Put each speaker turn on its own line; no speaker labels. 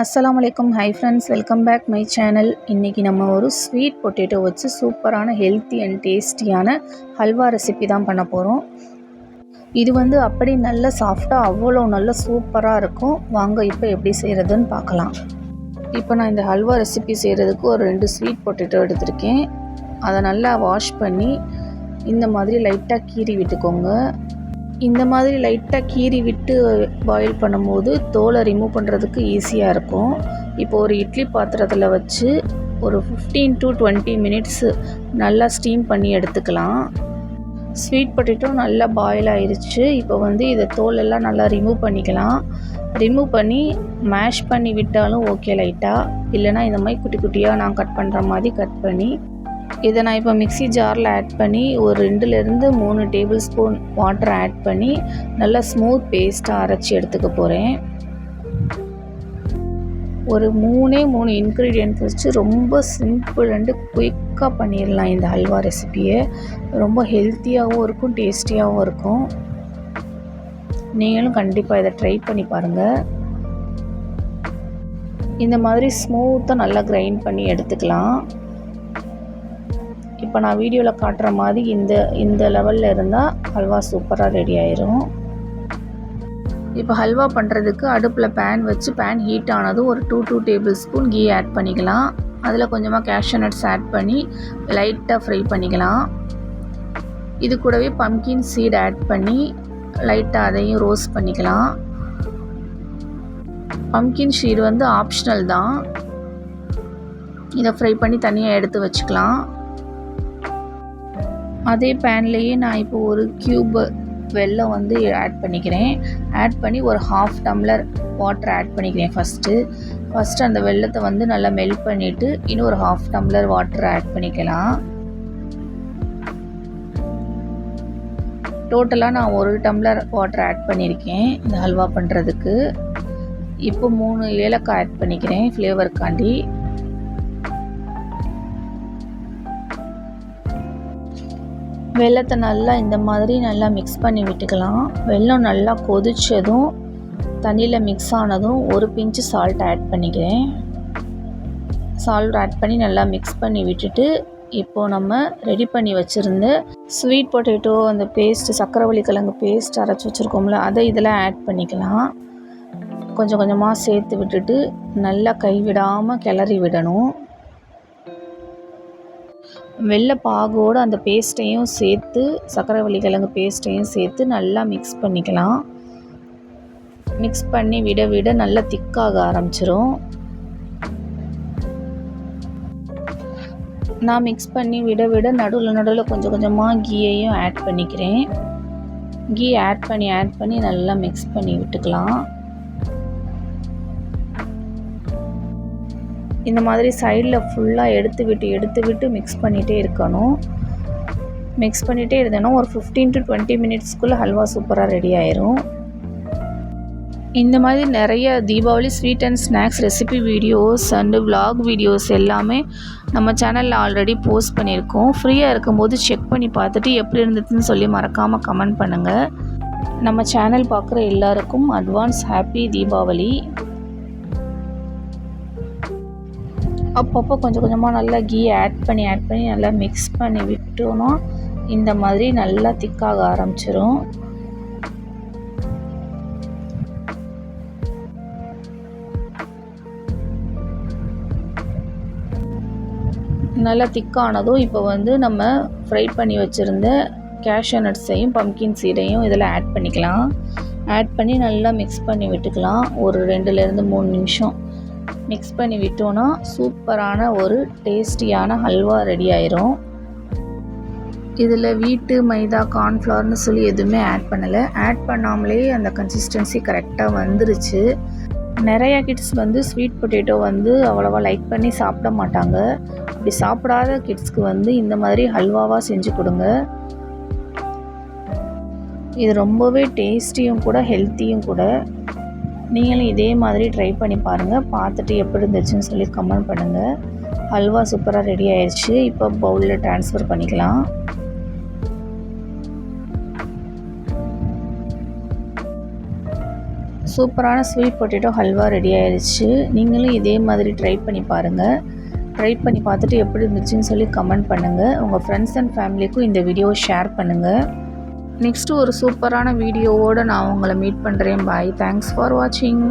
அஸ்லாம் அலைக்கும் hi friends welcome back my channel. இன்றைக்கி நம்ம ஒரு ஸ்வீட் பொட்டேட்டோ வச்சு சூப்பரான ஹெல்த்தி அண்ட் டேஸ்டியான ஹல்வா ரெசிபி தான் பண்ண போகிறோம் இது வந்து அப்படி நல்ல சாஃப்டாக அவ்வளோ நல்ல சூப்பராக இருக்கும். வாங்க இப்போ எப்படி செய்கிறதுன்னு பார்க்கலாம். இப்போ நான் இந்த ஹல்வா ரெசிபி செய்கிறதுக்கு ஒரு ரெண்டு ஸ்வீட் பொட்டேட்டோ எடுத்திருக்கேன். அதை நல்லா வாஷ் பண்ணி இந்த மாதிரி லைட்டாக கீறி விட்டுக்கோங்க. இந்த மாதிரி லைட்டாக கீறி விட்டு பாயில் பண்ணும்போது தோலை ரிமூவ் பண்ணுறதுக்கு ஈஸியாக இருக்கும். இப்போ ஒரு இட்லி பாத்திரத்தில் வச்சு ஒரு ஃபிஃப்டீன் டு டுவெண்ட்டி மினிட்ஸு நல்லா ஸ்டீம் பண்ணி எடுத்துக்கலாம். ஸ்வீட் பொட்டேட்டோ நல்லா பாயில் ஆயிடுச்சு இப்போ வந்து இதை தோலெல்லாம் நல்லா ரிமூவ் பண்ணிக்கலாம். ரிமூவ் பண்ணி மேஷ் பண்ணி விட்டாலும் ஓகே லைட்டாக இல்லைனா இந்த மாதிரி குட்டி குட்டியாக நான் கட் பண்ணுற மாதிரி கட் பண்ணி இதை நான் இப்போ மிக்ஸி ஜாரில் ஆட் பண்ணி ஒரு ரெண்டுலேருந்து மூணு டேபிள் ஸ்பூன் வாட்டர் ஆட் பண்ணி நல்லா ஸ்மூத் பேஸ்ட்டாக அரைச்சி எடுத்துக்க போகிறேன் ஒரு மூணே மூணு இன்க்ரீடியன்ட் வச்சு ரொம்ப சிம்பிள் அண்டு குயிக்காக பண்ணிடலாம் இந்த ஹல்வா ரெசிபியை ரொம்ப ஹெல்த்தியாகவும் இருக்கும் டேஸ்டியாகவும் இருக்கும். நீங்களும் கண்டிப்பாக இதை ட்ரை பண்ணி பாருங்கள் இந்த மாதிரி ஸ்மூத்தாக நல்லா கிரைண்ட் பண்ணி எடுத்துக்கலாம். இப்போ நான் வீடியோவில் காட்டுற மாதிரி இந்த இந்த லெவலில் இருந்தால் ஹல்வா சூப்பராக ரெடி ஆயிரும். இப்போ ஹல்வா பண்ணுறதுக்கு அடுப்பில் பேன் வச்சு பேன் ஹீட் ஆனதும் ஒரு two two tablespoon ghee add பண்ணிக்கலாம். அதில் கொஞ்சமாக கேஷ்யூ நட்ஸ் ஆட் பண்ணி லைட்டாக ஃப்ரை பண்ணிக்கலாம். இது கூடவே பம்கின் சீட் ஆட் பண்ணி லைட்டாக அதையும் ரோஸ்ட் பண்ணிக்கலாம். பம்கின் ஷீட் வந்து ஆப்ஷனல் தான். இதை ஃப்ரை பண்ணி தனியாக எடுத்து வச்சுக்கலாம். அதே பேன்லேயே நான் இப்போ ஒரு க்யூப் வெல்லம் வந்து ஆட் பண்ணிக்கிறேன். ஆட் பண்ணி ஒரு ஹாஃப் டம்ளர் வாட்டர் ஆட் பண்ணிக்கிறேன் ஃபஸ்ட்டு ஃபஸ்ட்டு அந்த வெள்ளத்தை வந்து நல்லா மெல்ட் பண்ணிவிட்டு இன்னும் ஒரு ஹாஃப் டம்ளர் வாட்டர் ஆட் பண்ணிக்கலாம். டோட்டலாக நான் ஒரு டம்ளர் வாட்டர் ஆட் பண்ணியிருக்கேன் இந்த ஹல்வா பண்ணுறதுக்கு இப்போ மூணு ஏலக்காய் ஆட் பண்ணிக்கிறேன் ஃப்ளேவருக்காண்டி வெள்ளத்தை நல்லா இந்த மாதிரி நல்லா மிக்ஸ் பண்ணி விட்டுக்கலாம். வெல்லம் நல்லா கொதிச்சதும் தண்ணியில் மிக்ஸ் ஆனதும் ஒரு பிஞ்சு சால்ட் ஆட் பண்ணிக்கிறேன். சால்ட் ஆட் பண்ணி நல்லா மிக்ஸ் பண்ணி விட்டுட்டு இப்போது நம்ம ரெடி பண்ணி வச்சுருந்த ஸ்வீட் பொட்டேட்டோ அந்த பேஸ்ட்டு சக்கரவள்ளி கிழங்கு பேஸ்ட் அரைச்சி வச்சுருக்கோம்ல அதை இதில் ஆட் பண்ணிக்கலாம். கொஞ்சம் கொஞ்சமாக சேர்த்து விட்டுட்டு நல்லா கைவிடாமல் கிளறி விடணும். வெள்ளை பாகோடு அந்த பேஸ்ட்டையும் சேர்த்து சக்கரவள்ளி கிழங்கு பேஸ்ட்டையும் சேர்த்து நல்லா மிக்ஸ் பண்ணிக்கலாம். மிக்ஸ் பண்ணி விட விட நல்லா திக்காக ஆரம்பிச்சிரும். நான் மிக்ஸ் பண்ணி விட விட நடுவில் நடுவில் கொஞ்சம் கொஞ்சமாக கீயையும் ஆட் பண்ணிக்கிறேன். கீ ஆட் பண்ணி ஆட் பண்ணி நல்லா மிக்ஸ் பண்ணி விட்டுக்கலாம். இந்த மாதிரி சைடில் ஃபுல்லாக எடுத்து விட்டு எடுத்து விட்டு மிக்ஸ் பண்ணிகிட்டே இருக்கணும். மிக்ஸ் பண்ணிகிட்டே இருந்தேன்னா ஒரு ஃபிஃப்டீன் டு டுவெண்ட்டி மினிட்ஸ்க்குள்ளே ஹல்வா சூப்பராக ரெடி ஆயிரும். இந்த மாதிரி நிறைய Deepavali sweet and snacks recipe videos and vlog videos எல்லாமே நம்ம சேனலில் ஆல்ரெடி போஸ்ட் பண்ணியிருக்கோம். ஃப்ரீயாக இருக்கும்போது செக் பண்ணி பார்த்துட்டு எப்படி இருந்ததுன்னு சொல்லி மறக்காமல் கமெண்ட் பண்ணுங்கள் நம்ம சேனல் பார்க்குற எல்லாருக்கும் அட்வான்ஸ் ஹாப்பி தீபாவளி. அப்பப்போ கொஞ்சம் கொஞ்சமாக நல்லா கீ ஆட் பண்ணி ஆட் பண்ணி நல்லா மிக்ஸ் பண்ணி விட்டோன்னா இந்த மாதிரி நல்லா திக்காக ஆரம்பிச்சிரும். நல்லா திக்கானதும் இப்போ வந்து நம்ம ஃப்ரை பண்ணி வச்சுருந்த கேஷ்யூ நட்ஸையும் பம்கின் சீடையும் இதில் ஆட் பண்ணிக்கலாம். ஆட் பண்ணி நல்லா மிக்ஸ் பண்ணி விட்டுக்கலாம். ஒரு ரெண்டுலேருந்து மூணு நிமிஷம். மிக்ஸ் பண்ணி விட்டோன்னா சூப்பரான ஒரு டேஸ்டியான ஹல்வா ரெடி ஆயிரும். இதில் வீட்டு மைதா கார்ன்ஃப்ளவர்னு சொல்லி எதுவுமே ஆட் பண்ணலை. ஆட் பண்ணாமலே அந்த கன்சிஸ்டன்சி கரெக்டாக வந்துருச்சு. நிறையா கிட்ஸ் வந்து ஸ்வீட் பொட்டேட்டோ வந்து அவ்வளோவா லைக் பண்ணி சாப்பிட மாட்டாங்க. அப்படி சாப்பிடாத கிட்ஸ்க்கு வந்து இந்த மாதிரி ஹல்வாவாக செஞ்சு கொடுங்க. இது ரொம்பவே டேஸ்டியும் கூட ஹெல்த்தியும் கூட. நீங்களும் இதே மாதிரி ட்ரை பண்ணி பாருங்கள் பார்த்துட்டு எப்படி இருந்துச்சுன்னு சொல்லி கமெண்ட் பண்ணுங்கள் ஹல்வா சூப்பராக ரெடி ஆயிடுச்சு இப்போ பவுலில் ட்ரான்ஸ்ஃபர் பண்ணிக்கலாம். சூப்பரான ஸ்வீட் பொட்டேட்டோ ஹல்வா ரெடி ஆயிடுச்சு நீங்களும் இதே மாதிரி ட்ரை பண்ணி பாருங்கள் ட்ரை பண்ணி பார்த்துட்டு எப்படி இருந்துச்சுன்னு சொல்லி கமெண்ட் பண்ணுங்கள் உங்கள் ஃப்ரெண்ட்ஸ் அண்ட் ஃபேமிலிக்கும் இந்த வீடியோவை ஷேர் பண்ணுங்கள் நெக்ஸ்ட்டு ஒரு சூப்பரான வீடியோவோடு நான் உங்களை மீட் பண்ணுறேன் பாய் தேங்க்ஸ் ஃபார் வாட்சிங்